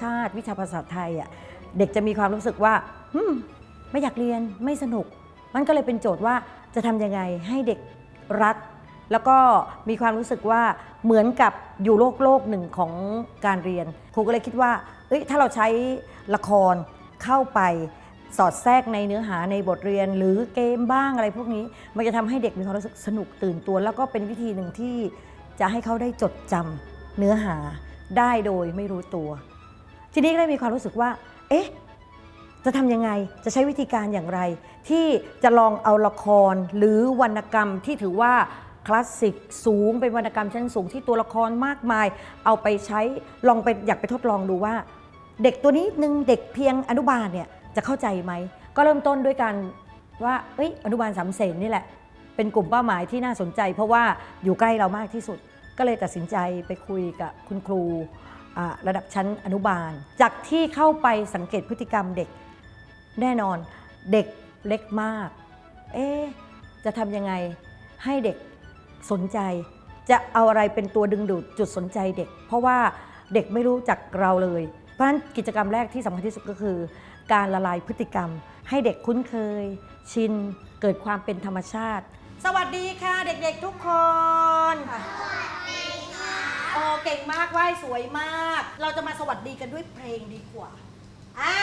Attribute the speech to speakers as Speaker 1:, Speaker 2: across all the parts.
Speaker 1: ชาติ วิชาภาษาไทยอะเด็กจะมีความรู้สึกว่าไม่อยากเรียนไม่สนุก มันก็เลยเป็นโจทย์ว่าจะทำยังไงให้เด็กรัก แล้วก็มีความรู้สึกว่าเหมือนกับอยู่โลกโลกหนึ่งของการเรียนครูก็เลยคิดว่าเอ้ยถ้าเราใช้ละครเข้าไปสอดแทรกในเนื้อหาในบทเรียนหรือเกมบ้างอะไรพวกนี้ มันจะทำให้เด็กมีความรู้สึกสนุกตื่นตัว แล้วก็เป็นวิธีหนึ่งที่จะให้เขาได้จดจำเนื้อหาได้โดยไม่รู้ตัว ทีนี้ก็เลยมีความรู้สึกว่า เอ๊ะ จะทำยังไง จะใช้วิธีการอย่างไร ที่จะลองเอาละครหรือวรรณกรรมที่ถือว่าคลาสสิกสูงเป็นวรรณกรรมชั้นสูงที่ตัวละครมากมาย เอาไปใช้ลองไปอยากไปทดลองดูว่า เด็กตัวนี้หนึ่งเด็กเพียงอนุบาลเนี่ยจะเข้าใจไหม ก็เริ่มต้นด้วยการว่าเอ้ยอนุบาลสามเสนนี่แหละ เป็นกลุ่มเป้าหมายที่น่าสนใจ เพราะว่าอยู่ใกล้เรามากที่สุด ก็เลยตัดสินใจไปคุยกับคุณครู ระดับชั้นอนุบาล จากที่เข้าไปสังเกตพฤติกรรมเด็กแน่นอนเด็กเล็กมาก เอ๊จะทำยังไงให้เด็กสนใจ จะเอาอะไรเป็นตัวดึงดูดจุดสนใจเด็ก เพราะว่าเด็กไม่รู้จักเราเลย เพราะฉะนั้นกิจกรรมแรกที่สำคัญที่สุดก็คือ การละลายพฤติกรรม ให้เด็กคุ้นเคย ชินเกิดความเป็นธรรมชาติ สวัสดีค่ะเด็กๆทุกคน โอ้เก่งมากไหว้สวยมาก เราจะมาสวัสดีกันด้วยเพลงดีกว่าอ่า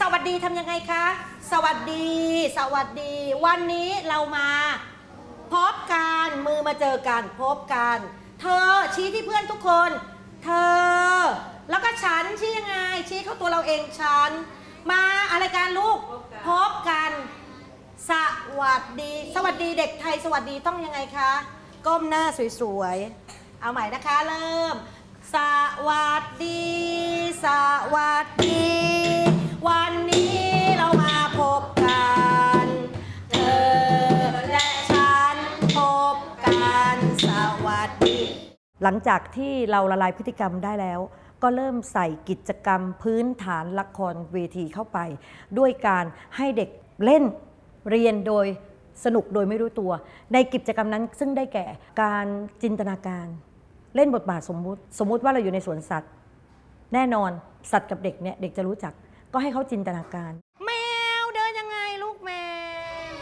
Speaker 1: สวัสดีทำยังไงคะ สวัสดี สวัสดี วันนี้เรามาพบกันมือมาเจอกันพบกัน เธอชี้ที่เพื่อนทุกคน เธอ แล้วก็ฉันชี้ยังไง ชี้เข้าตัวเราเองฉัน มาอะไรกันลูกพบกัน สวัสดี สวัสดีเด็กไทย สวัสดีต้องยังไงคะ ก้มหน้าสวยๆ เอาใหม่นะคะ เริ่ม สวัสดี สวัสดี วันนี้เรามาพบกัน เธอและฉันพบกัน สวัสดี หลังจากที่เราละลายพฤติกรรมได้แล้ว ก็เริ่มใส่กิจกรรมพื้นฐานละครเวทีเข้าไป ด้วยการให้เด็กเล่นเรียนโดยสนุกโดยไม่รู้ตัว ในกิจกรรมนั้นซึ่งได้แก่การจินตนาการ เล่นบทบาทสมมุติ สมมุติว่าเราอยู่ในสวนสัตว์ แน่นอนสัตว์กับเด็กเนี่ยเด็กจะรู้จัก ก็ให้เขาจินตนาการ แมวเดินยังไงลูกแมว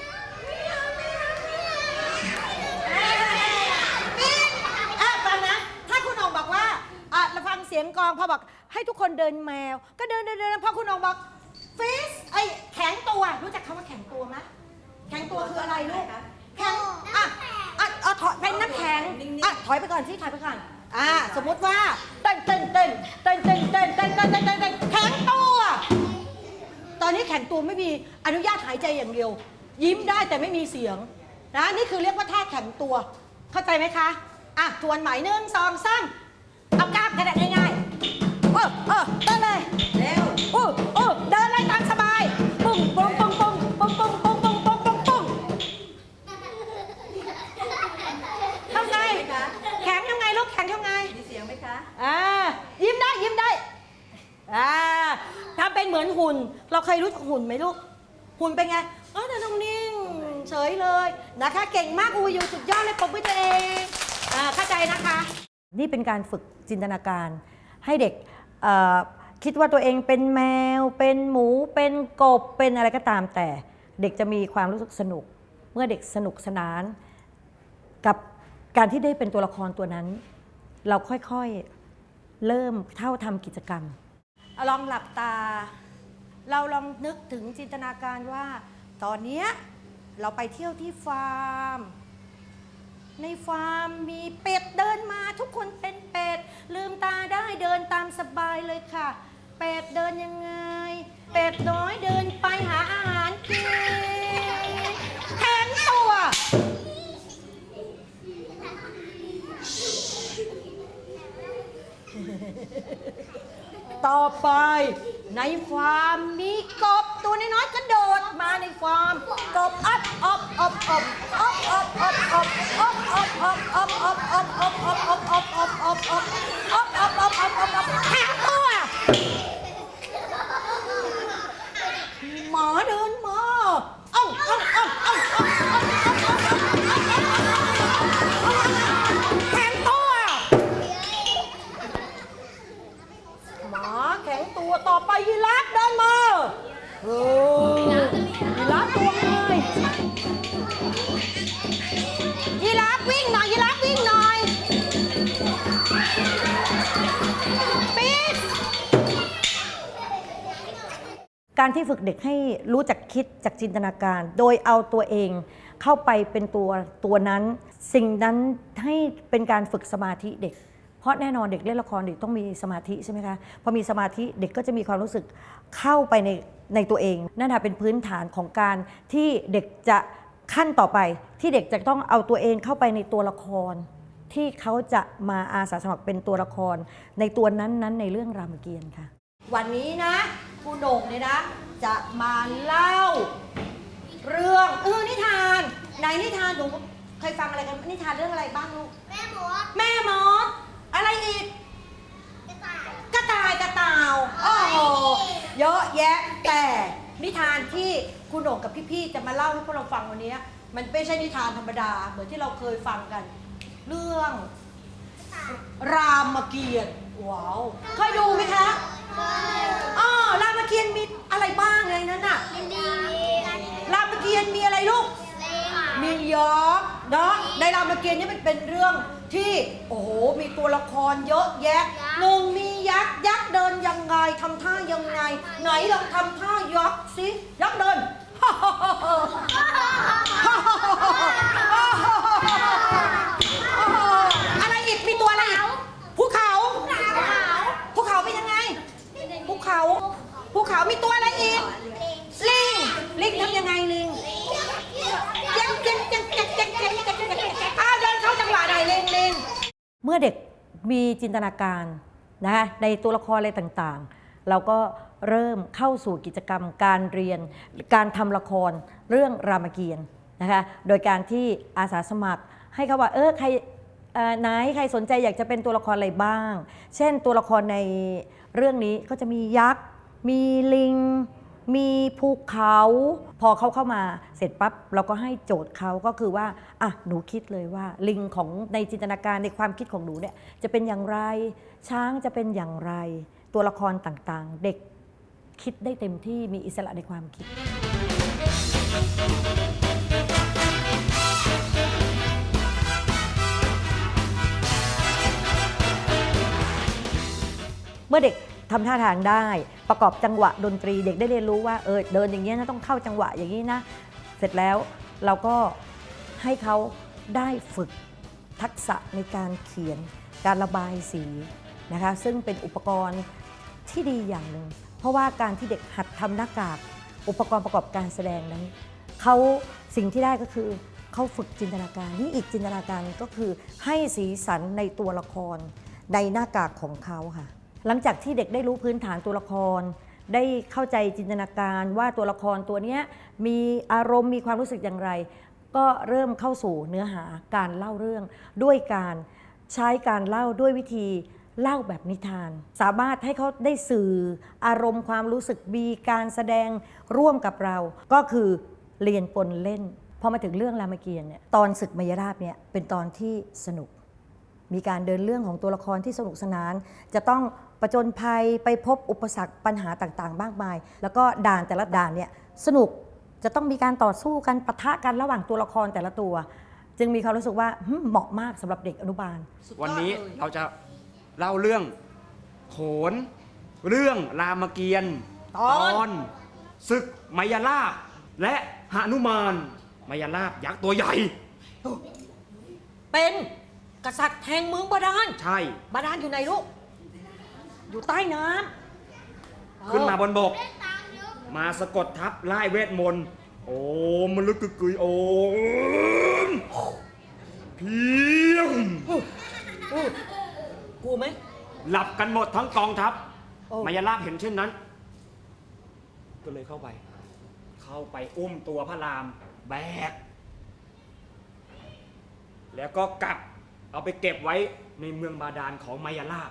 Speaker 1: อะฟังนะ ถ้าคุณองบอกว่าอะเราฟังเสียงกลองพอบอกให้ทุกคนเดินแมว ก็เดินเดินเดินพอคุณองบอกฟิสไอยแข็งตัว รู้จักคำว่าแข็งตัวไหมแข็งตัวคืออะไรลูกแข็งอะ ถอยเป็นน้ำแข็งอะถอยไปก่อนสิถอยไปก่อนอะสมมุติว่าเต้นเต้นเต้นเต้นเต้นเต้นเต้นเต้นเต้นเต้นเต้นแข็งตัว ตอนนี้แข็งตัวไม่มีอนุญาตหายใจอย่างเดียว ยิ้มได้แต่ไม่มีเสียงนะนี่คือเรียกว่าท่าแข็งตัว เข้าใจไหมคะอะทวนใหม่หนึ่งสองสามเอากล้ามกระดาษง่ายๆเออเออเดินเลยเร็ว เป็นเหมือนหุ่น เราเคยรู้จักหุ่นไหมลูก หุ่นเป็นไงเออแต่ตรงนิ่งเฉยเลยนะคะ เก่งมากอูอยู่สุดยอดเลยปรบมือตัวเองอ่าเข้าใจนะคะ นี่เป็นการฝึกจินตนาการให้เด็กเอ่อคิดว่าตัวเองเป็นแมว เป็นหมู เป็นกบ เป็นอะไรก็ตามแต่ เด็กจะมีความรู้สึกสนุก เมื่อเด็กสนุกสนาน กับการที่ได้เป็นตัวละครตัวนั้น เราค่อยๆ เริ่มเท่าทำกิจกรรม ลองหลับตา เราลองนึกถึงจินตนาการว่า ตอนเนี้ยเราไปเที่ยวที่ฟาร์ม ในฟาร์มมีเป็ดเดินมาทุกคนเป็นเป็ด ลืมตาได้เดินตามสบายเลยค่ะ เป็ดเดินยังไง เป็ดน้อย ต่อไป ในฟาร์มมีกบตัวน้อยๆกระโดดมาในฟาร์มกบอับอบอบอบอบอบอบอบอบอบอบอบอบอบอบอบอบอบอบอบ การที่ฝึกเด็กให้รู้จักคิดจากจินตนาการ โดยเอาตัวเองเข้าไปเป็นตัวตัวนั้น สิ่งนั้นให้เป็นการฝึกสมาธิเด็ก เพราะแน่นอนเด็กเล่นละครเด็กต้องมีสมาธิใช่ไหมคะพอมีสมาธิเด็กก็จะมีความรู้สึกเข้าไปในในตัวเอง นั่นนะเป็นพื้นฐานของการที่เด็กจะขั้นต่อไปที่เด็กจะต้องเอาตัวเองเข้าไปในตัวละคร ที่เขาจะมาอาสาสมัครเป็นตัวละคร ในตัวนั้นๆในเรื่องรามเกียรติ์ค่ะ วันนี้นะ ครูโหน่งเนี่ยนะ จะมาเล่า เรื่องเออนิทานไหนนิทานหนูเคยฟังอะไรกันนิทานเรื่องอะไรบ้างลูก
Speaker 2: แม่หมู
Speaker 1: แม่มดอะไรอีก
Speaker 2: กระต่าย
Speaker 1: กระต่ายกระต่าวโอ้โหเยอะแยะแต่นิทานที่คุณโหน่งกับพี่ๆจะมาเล่าให้พวกเราฟังวันนี้มันไม่ใช่นิทานธรรมดาเหมือนที่เราเคยฟังกัน เรื่องรามเกียรติ์ว้าวเคยดูไหมคะอ๋อ รามเกียรติ์มีอะไรบ้างในนั้นน่ะ
Speaker 2: ยินดี
Speaker 1: รามเกียรติ์มีอะไรลูก มียักษ์เนาะในรามเกียรติ์นี่มันเป็นเรื่องที่โอ้โหมีตัวละครเยอะแยะหนึ่งมียักษ์ยักษ์เดินยังไงทำท่ายังไง ไหนลองทำท่ายักษ์สิยักษ์เดิน อะไรอีก มีตัวอะไรอีกภูเขา ภูเขาเป็นยังไง ภูเขา ภูเขามีตัวอะไรอีก ลิง ลิงทำยังไงลิงเจ๊งเจ๊งเจ๊งเจ๊งเจ๊งเจ๊งเจ๊งเจ๊งเจ๊งอ้าวเดินเข้าจังหวะไหนลิงลิงเมื่อเด็กมีจินตนาการนะคะในตัวละครอะไรต่างๆ เราก็เริ่มเข้าสู่กิจกรรมการเรียน การทำละครเรื่องรามเกียรติ์นะคะโดยการที่อาสาสมัครให้เขาว่าเออใครเอ่อไหนใครสนใจอยากจะเป็นตัวละครอะไรบ้าง เช่นตัวละครในเรื่องนี้ก็จะมียักษ์ มีลิง มีภูเขา พอเขาเข้ามาเสร็จปั๊บเราก็ให้โจทย์เขาก็คือว่าอะหนูคิดเลยว่า ลิงของในจินตนาการในความคิดของหนูเนี่ยจะเป็นอย่างไร ช้างจะเป็นอย่างไร ตัวละครต่างๆ เด็กคิดได้เต็มที่มีอิสระในความคิดเมื่อเด็ก ทำท่าทางได้ ประกอบจังหวะดนตรีเด็กได้เรียนรู้ว่าเออเดินอย่างนี้ยนะต้องเข้าจังหวะอย่างนี้นะ เสร็จแล้วเราก็ให้เขาได้ฝึกทักษะในการเขียนการระบายสีนะคะ ซึ่งเป็นอุปกรณ์ที่ดีอย่างหนึ่งเพราะว่าการที่เด็กหัดทำหน้ากากอุปกรณ์ประกอบการแสดงนั้นเขาสิ่งที่ได้ก็คือเขาฝึกจินตนาการนี่อีกจินตนาการก็คือให้สีสันในตัวละครในหน้ากากของเขาค่ะ หลังจากที่เด็กได้รู้พื้นฐานตัวละคร ได้เข้าใจจินตนาการว่าตัวละครตัวนี้มีอารมณ์มีความรู้สึกอย่างไร ก็เริ่มเข้าสู่เนื้อหาการเล่าเรื่อง ด้วยการใช้การเล่าด้วยวิธีเล่าแบบนิทาน สามารถให้เขาได้สื่ออารมณ์ความรู้สึกมีการแสดงร่วมกับเรา ก็คือเรียนปนเล่นพอมาถึงเรื่องรามเกียรติ์เนี่ยตอนศึกมยราบเนี่ยเป็นตอนที่สนุก มีการเดินเรื่องของตัวละครที่สนุกสนาน จะต้อง ประจนภัยไปพบอุปสรรคปัญหาต่างๆมากมาย แล้วก็ด่านแต่ละด่านเนี่ยสนุกจะต้องมีการต่อสู้กันปะทะกันระหว่างตัวละครแต่ละตัว จึงมีความรู้สึกว่าหึ่มเหมาะมากสำหรับเด็กอนุบาล
Speaker 3: วันนี้เราจะเล่าเรื่องโขน เรื่องรามเกียรติ์
Speaker 1: ตอน
Speaker 3: นศึกมายาลาบและหนุมานมายาลาบยักษ์ตัวใหญ่
Speaker 1: เป็นกษัตริย์แห่งเมืองบาดาล
Speaker 3: ใช่
Speaker 1: บาดาลอยู่ไหนลูก อยู่ใต้น้ำ
Speaker 3: ขึ้นมาบนบก
Speaker 2: เล่นตามยุค
Speaker 3: มาสะกดทับไล่เวทมนต์ โอ้มันลึกกึกกุยโอมเพียง
Speaker 1: กูไหม
Speaker 3: หลับกันหมดทั้งกองทัพ
Speaker 1: โอ้
Speaker 3: มายาลาบเห็นเช่นนั้น ก็เลยเข้าไป เข้าไปอุ้มตัวพระราม แบก แล้วก็กลับเอาไปเก็บไว้ในเมืองบาดาลของมายาลาบ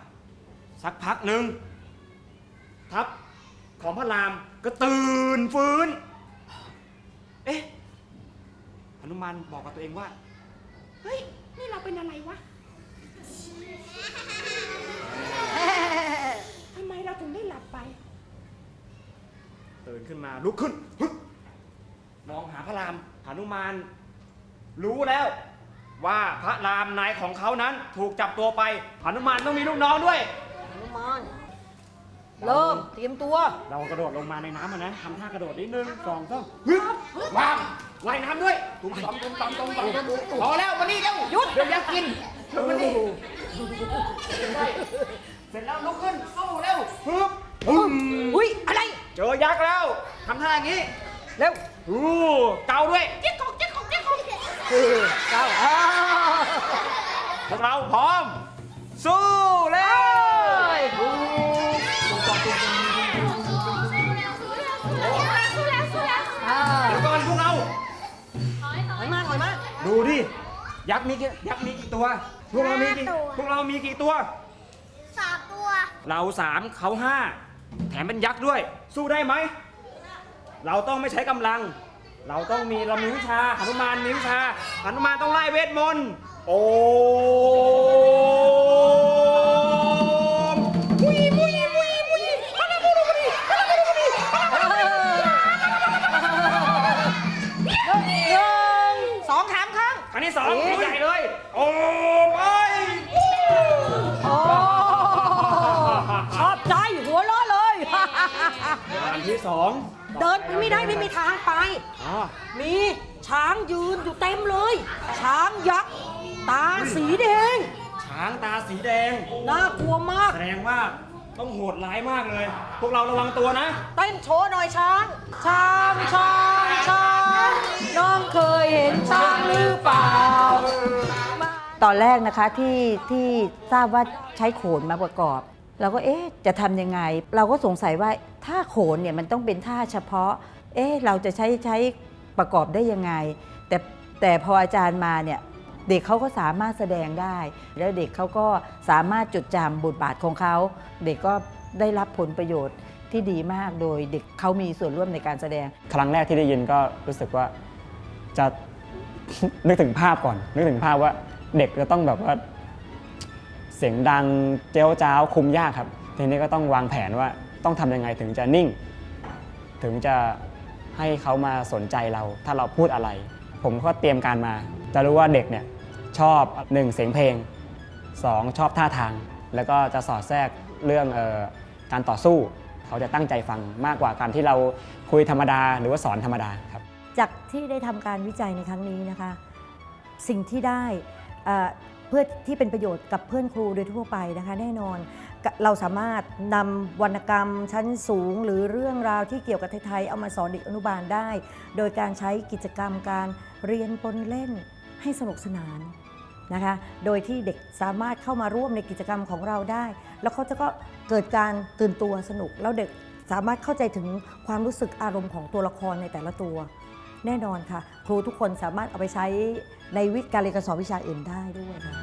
Speaker 3: สักพักหนึ่งทัพของพระรามก็ตื่นฟื้น เอ๊ะหนุมานบอกกับตัวเองว่า เฮ้ย นี่เราเป็นอะไรวะ ทำไมเราถึงได้หลับไป ตื่นขึ้นมาลุกขึ้น มองหาพระรามธนุมาน รู้แล้วว่าพระรามนายของเขานั้นถูกจับตัวไปหนุมานต้องมีลูกน้องด้วย
Speaker 4: หนุมานเริ่มเตรียมตัว
Speaker 3: เรากระโดดลงมาในน้ำอะนะทำท่ากระโดดนิดนึงสองสามฮึบวางว่ายน้ำด้วยตุ้มตำตุ้มตำตุ้มตำตุ้มตำพอแล้วมานี่เร็วหยุดเดี๋ยวยักษ์กินเดี๋ยวมานี่เสร็จแล้วลุกขึ้นสู้เร็วฮึบฮึบ
Speaker 4: อุ้ยอะไร
Speaker 3: เจอยักษ์แล้วทำท่าอย่างนี้
Speaker 4: เร็ว
Speaker 3: อู้เกาด้วย
Speaker 4: คือเก้าอ้าว
Speaker 3: พวกเราพร้อมสู้ ยักษ์มีกี่ยักษ์มีกี่ตัว พวกเรามีกี่
Speaker 2: ห้าตัว
Speaker 3: พวกเรามีกี่ตัว
Speaker 2: สามตัว
Speaker 3: เราสามเขาห้าแถมเป็นยักษ์ด้วย สู้ได้ไหม เราต้องไม่ใช้กำลัง เราต้องมีเรามีวิชาหนุมานมีวิชาหนุมานต้องไล่เวทมนต์โอ้
Speaker 4: ครั้ง
Speaker 3: ที่สองเดิ
Speaker 4: นไปไม่ได้ไม่มีทางไป
Speaker 3: อ๋อ
Speaker 4: มีช้างยืนอยู่เต็มเลย ช้างยักษ์ตาสีแดง
Speaker 3: ช้างตาสีแดง
Speaker 4: น่ากลัวมาก
Speaker 3: แสดงว่าต้องโหดร้ายมากเลย พวกเราระวังตัวนะ
Speaker 4: เต้นโชว์หน่อยช้าง ช้างช้างช้างน้องเคยเห็นช้างหรือเปล่า
Speaker 1: ตอนแรกนะคะที่ที่ทราบว่าใช้โขนมาประกอบ เราก็เอ๊ะจะทำยังไง เราก็สงสัยว่าถ้าโขนเนี่ยมันต้องเป็นท่าเฉพาะ เอ๊ะเราจะใช้ใช้ประกอบได้ยังไง แต่แต่พออาจารย์มาเนี่ยเด็กเขาก็สามารถแสดงได้ แล้วเด็กเขาก็สามารถจดจำบทบาทของเขา เด็กก็ได้รับผลประโยชน์ที่ดีมากโดยเด็กเขามีส่วนร่วมในการแสดง
Speaker 5: ครั้งแรกที่ได้ยินก็รู้สึกว่าจะ นึกถึงภาพก่อน นึกถึงภาพว่าเด็กจะต้องแบบว่า เสียงดังเจ้าจ้าวคุมยากครับ ทีนี้ก็ต้องวางแผนว่าต้องทำยังไงถึงจะนิ่ง ถึงจะให้เขามาสนใจเรา ถ้าเราพูดอะไร ผมก็เตรียมการมา จะรู้ว่าเด็กเนี่ยชอบหนึ่งเสียงเพลงสองชอบท่าทาง แล้วก็จะสอดแทรกเรื่องออการต่อสู้ เขาจะตั้งใจฟังมากกว่าการที่เราคุยธรรมดาหรือว่าสอนธรรมดาครับ
Speaker 1: จากที่ได้ทำการวิจัยในครั้งนี้นะคะ สิ่งที่ได้อ่อเพื่อที่เป็นประโยชน์กับเพื่อนครูโดยทั่วไปนะคะแน่นอน เราสามารถนำวรรณกรรมชั้นสูง หรือเรื่องราวที่เกี่ยวกับไทยๆเอามาสอนเด็กอนุบาลได้ โดยการใช้กิจกรรมการเรียนปนเล่นให้สนุกสนานนะคะ โดยที่เด็กสามารถเข้ามาร่วมในกิจกรรมของเราได้ แล้วเขาจะก็เกิดการตื่นตัวสนุก แล้วเด็กสามารถเข้าใจถึงความรู้สึกอารมณ์ของตัวละครในแต่ละตัว แน่นอนค่ะ ครูทุกคนสามารถเอาไปใช้ในวิการเรียนการสอนวิชาอื่นได้ด้วยค่ะ